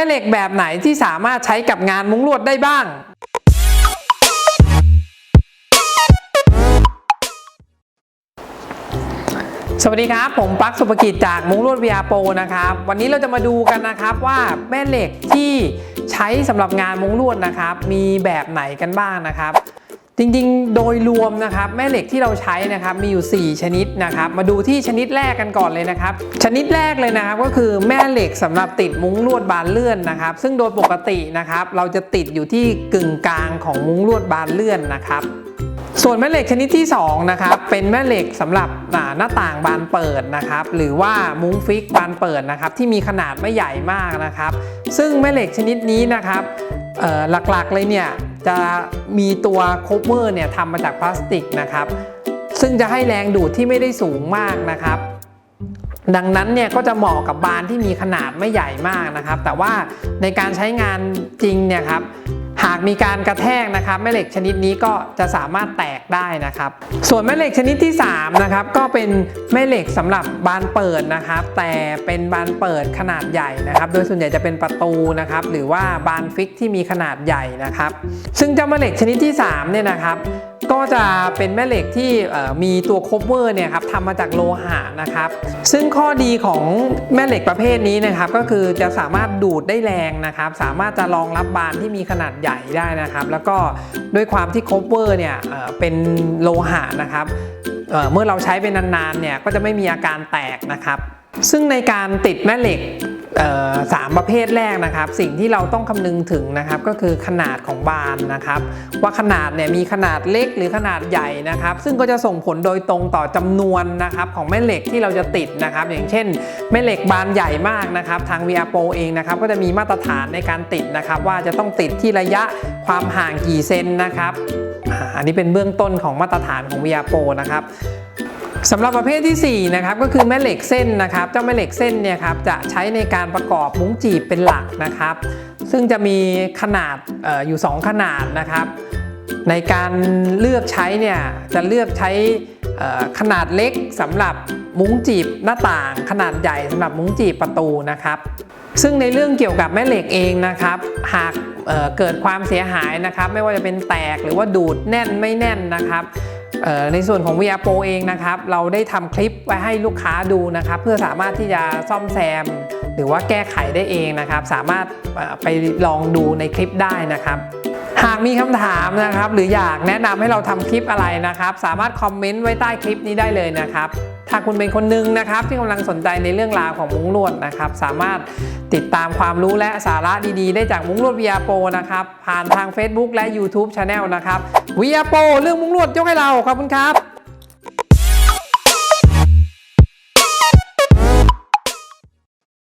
ม่เหล็กแบบไหนที่สามารถใช้กับงานมุ้งลวดได้บ้าง สวัสดีครับ ผมปลั๊กสุภกิจจากมุ้งลวด VR Pro นะครับ วันนี้เราจะมาดูกันนะครับว่าแม่เหล็กที่ใช้สำหรับงานมุ้งลวดนะครับ มีแบบไหนกันบ้างนะครับ จริงๆ โดยรวมนะครับแม่เหล็กที่เราใช้นะครับมีอยู่ 4 ชนิดนะครับ มาดูที่ชนิดแรกกันก่อนเลยนะครับ ชนิดแรกเลยนะครับก็คือแม่เหล็กสำหรับติดมุ้งลวดบานเลื่อนนะครับ ซึ่งโดยปกตินะครับเราจะติดอยู่ที่กึ่งกลางของมุ้งลวดบานเลื่อนนะครับ ส่วนแม่เหล็กชนิดที่2นะครับเป็นแม่เหล็กสำหรับหน้าต่างบานเปิดนะครับหรือว่ามุ้งฟิกบานเปิดนะครับที่มีขนาดไม่ใหญ่มากนะครับ ซึ่งแม่เหล็กชนิดนี้นะครับหลักๆเลยเนี่ยจะมีตัวโคเวอร์เนี่ยทำมาจากพลาสติกนะครับ ซึ่งจะให้แรงดูดที่ไม่ได้สูงมากนะครับ ดังนั้นเนี่ยก็จะเหมาะกับบานที่มีขนาดไม่ใหญ่มากนะครับ แต่ว่าในการใช้งานจริงเนี่ยครับากมีการกระแทกนะครับแม่เหล็กชนิดนี้ก็จะสามารถแตกได้นะครับ ส่วนแม่เหล็กชนิดที่3นะครับก็เป็นแม่เหล็กสำหรับบานเปิดนะครับ แต่เป็นบานเปิดขนาดใหญ่นะครับ โดยส่วนใหญ่จะเป็นประตูนะครับ หรือว่าบานฟิกที่มีขนาดใหญ่นะครับ ซึ่งเจ้าแม่เหล็กชนิดที่3เนี่ยนะครับก็จะเป็นแม่เหล็กที่มีตัวโคเวอร์เนี่ยครับทำมาจากโลหะนะครับซึ่งข้อดีของแม่เหล็กประเภทนี้นะครับ ก็คือจะสามารถดูดได้แรงนะครับ สามารถจะรองรับบานที่มีขนาดใหญ่ได้นะครับ แล้วก็ด้วยความที่โคเวอร์เนี่ยเป็นโลหะนะครับเเมื่อเราใช้เป็นนานๆเนี่ยก็จะไม่มีอาการแตกนะครับ ซึ่งในการติดแม่เหล็ก สามประเภทแรกนะครับ สิ่งที่เราต้องคำนึงถึงนะครับ ก็คือขนาดของบานนะครับ ว่าขนาดเนี่ยมีขนาดเล็กหรือขนาดใหญ่นะครับ ซึ่งก็จะส่งผลโดยตรงต่อจำนวนนะครับของแม่เหล็กที่เราจะติดนะครับ อย่างเช่น แม่เหล็กบานใหญ่มากนะครับ ทาง VR Pro เองนะครับก็จะมีมาตรฐานในการติดนะครับ ว่าจะต้องติดที่ระยะความห่างกี่เซนนะครับอันนี้เป็นเบื้องต้นของมาตรฐานของ VR Pro นะครับ สำหรับประเภทที่ 4 นะครับก็คือแม่เหล็กเส้นนะครับ เจ้าแม่เหล็กเส้นเนี่ยครับจะใช้ในการประกอบมุ้งจีบเป็นหลักนะครับ ซึ่งจะมีขนาดออยู่ 2 ขนาดนะครับ ในการเลือกใช้เนี่ยจะเลือกใช้ขนาดเล็กสำหรับมุ้งจีบหน้าต่าง ขนาดใหญ่สำหรับมุ้งจีบประตูนะครับ ซึ่งในเรื่องเกี่ยวกับแม่เหล็กเองนะครับ หากเเกิดความเสียหายนะครับ ไม่ว่าจะเป็นแตกหรือว่าดูดแน่นไม่แน่นนะครับ ในส่วนของ VR Pro เองนะครับ เราได้ทำคลิปไว้ให้ลูกค้าดูนะครับ เพื่อสามารถที่จะซ่อมแซม หรือว่าแก้ไขได้เองนะครับ สามารถไปลองดูในคลิปได้นะครับ หากมีคำถามนะครับ หรืออยากแนะนำให้เราทำคลิปอะไรนะครับ สามารถคอมเมนต์ไว้ใต้คลิปนี้ได้เลยนะครับถ้าคุณเป็นคนหนึงนะครับที่กำลังสนใจในเรื่องราวของมุ้งลวดนะครับ สามารถติดตามความรู้และสาระดีๆ ได้จากมุ้งลวดวิยาโปนะครับ ผ่านทาง Facebook และ YouTube Channel นะครับวิยาโป เรื่องมุ้งลวดยกให้เราขอบคุณครับ